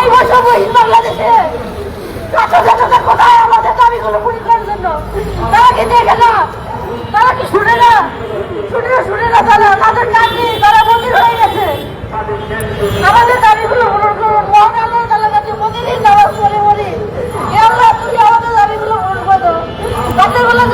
এই বৈষম্যহীন বাংলাদেশে ছাত্রছাত্রীদের কোথায়? আমাদের দাবিগুলো শুনে না? শুনে শুনে না তারা? তাদের কাজ নেই তারা মন্দির হয়ে গেছে। আমাদের দাবিগুলো পূরণ করুন। মহান আল্লাহ তুমি আমাদের দাবিগুলো পূরণ করে। রাতের বেলা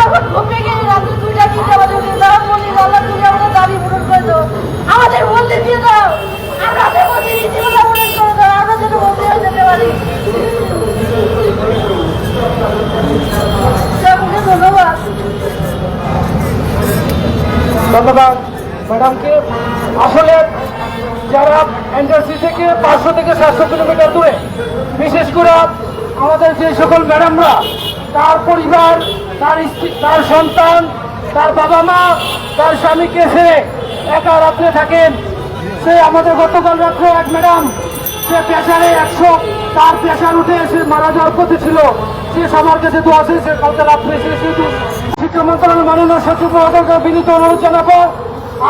ধন্যবাদ, ম্যাডামকে। আসলে যারা এনআরসি থেকে পাঁচশো থেকে সাতশো কিলোমিটার দূরে, বিশেষ করে আমাদের যে সকল ম্যাডামরা, তার পরিবার, তার স্ত্রী, তার সন্তান, তার বাবা মা তার স্বামীকে সে একা রাত্রে থাকেন। সে আমাদের গতকাল রাত্রে এক ম্যাডাম, সে প্রেশারে একশো, তার প্রেশার উঠে সে মারা যাওয়ার পথে ছিল। সে সবার কাছে আছে সে কালকে রাত্রে সে শুধু শিক্ষা মাননীয় সচিব মহোদয়কে বিনীত অনুরোধ জানাব,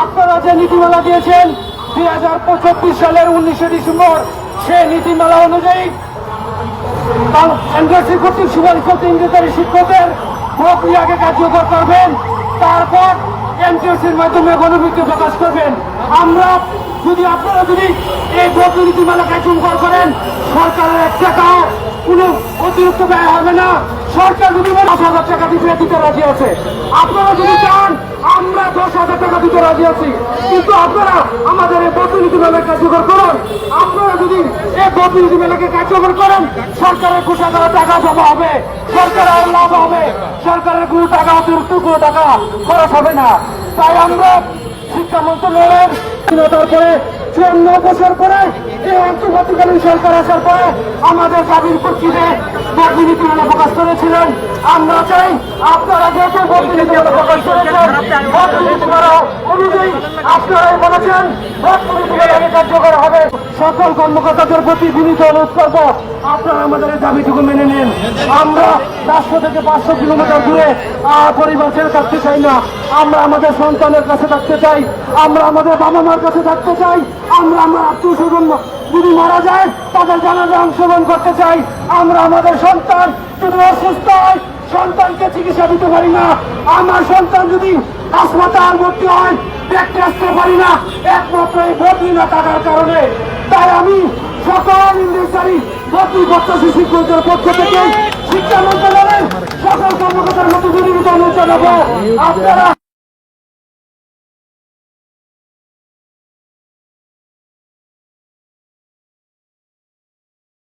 আপনারা যে নীতিমালা দিয়েছেন দুই হাজার চব্বিশ সালের উনিশে ডিসেম্বর সে নীতিমালা অনুযায়ী এনজিওসি কর্তৃক সুপারিশিত ইংরেজি শিক্ষকদের প্রক্রিয়াকে কার্যকর করবেন, তারপর এনজিওসির মাধ্যমে গণবিজ্ঞ প্রকাশ করবেন। আমরা যদি আপনারা যদি এই নীতিমালা কার্যকর করেন, সরকারের এক টাকাও কোনো অতিরিক্ত ব্যয় হবে না। সরকার যদি দশ হাজার টাকা দিতে দিতে রাজি আছে। আপনারা যদি চান আমরা দশ হাজার টাকা দিতে রাজি আছি। কিন্তু আপনারা আমাদের এই প্রতিনিধি মেলাকে কার্যকর করুন। আপনারা যদি এই প্রতিনিধি মেলাকে কার্যকর করেন সরকারের কোষাগারে টাকা জমা হবে। সরকারের লাভ হবে। সরকারের কোনো টাকা অতিরিক্ত কোনো টাকা খরচ হবে না। তাই আমরা শিক্ষা মন্ত্রণালয়ের স্বাধীনতার পরে চুয়ান্ন বছর পরে এই অন্তর্বর্তীকালীন সরকার আসার পরে আমাদের দাবির প্রেক্ষিতে বদনীতিমালা প্রকাশ করেছিলেন। আমরা চাই আপনারা যেহেতু বদনীতিমালা প্রকাশ করেছেন বদনীতিমালা অনুযায়ী আপনারাই বলেছেন বদনীতিমালাকে কার্যকর হবে। সকল কর্মকর্তাদের প্রতি বিনীত অনুরোধ করব, আপনারা আমাদের এই দাবিটুকু মেনে নেন। আমরা চারশো থেকে পাঁচশো কিলোমিটার দূরে পরিবার ছেড়ে থাকতে চাই না। আমরা আমাদের সন্তানের কাছে থাকতে চাই। আমরা আমাদের বাবা মার কাছে থাকতে চাই। আমরা আমার আত্মীয় স্বজন যদি মারা যায়, তাদের জানাজা অংশগ্রহণ করতে চাই। আমরা আমাদের সন্তান যদি অসুস্থ হয়, সন্তানকে চিকিৎসা দিতে পারি না। আমার সন্তান যদি হাসপাতাল ভর্তি হয়, দেখতে আসতে পারি না। একমাত্র এই বদলি না থাকার কারণে। তাই আমি সকল ইংরেজি বদলি করতেছি শিক্ষকদের পক্ষ থেকে শিক্ষা মন্ত্রণালয়ের সকল কর্মকর্তার মতো অনুরোধ জানাব। আপনারা